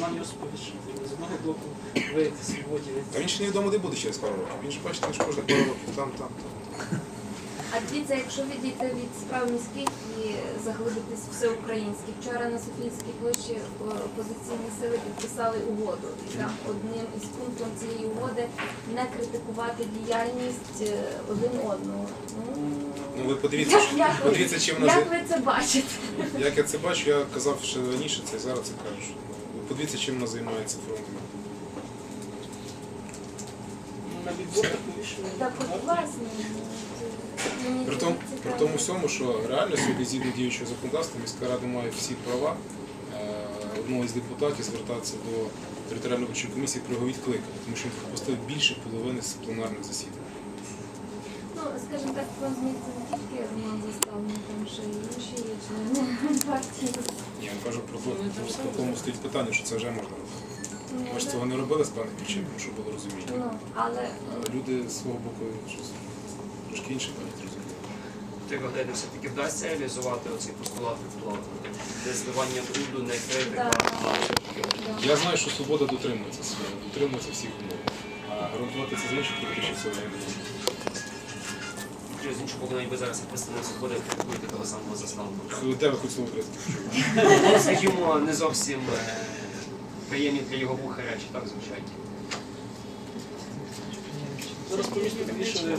національні осповідчителі. З одного боку ви свободі. А він ще невідомо де буде через пару років. Він ж бачите, він ж кожних пару років там, там, там. А дивіться, якщо відійти від справ міських і заглибитись всеукраїнські. Вчора на Софійській площі опозиційні сили підписали угоду. І там одним із пунктів цієї угоди не критикувати діяльність е, один одного. Ну ви подивіться, Як, як, ви, подивіться, чим вона як ви це бачите? Як я це бачу, я казав ще раніше, це і зараз це кажу. Ну, чим вона займається фронтом. На відборах. Так от власне. мені При тому, при тому всьому, що реально сьогодні згідно діючого законодавства міська рада має всі права е, одного із депутатів звертатися до територіальної виборчої комісії про його відкликання, тому що він пропустив більше половини з пленарних засідань. Ну, скажімо так, фонд змін це не тільки Роман Заставний, там ще й інші є члени партії. Я кажу про тому стоїть питання, що це вже можна робити. Ну, Ми ж цього не робили з певних причин, тому що було розуміння. Ну, але Люди з свого боку щось трошки інше певні зрозуміли. Ти гадаєте, все-таки вдасться реалізувати оцей постулат про де зливання бруду, не критика. Я знаю, що свобода дотримується своєї, дотримується всіх умов. А гарантувати це з інших політичних сил не можу. Через іншу боку, навіть ви зараз як представник свободи критикуєте заставку. Де ви хоч слово українське? Ну, скажімо, не зовсім е, приємні для його вуха речі, так звучать. Зараз поміж вирішили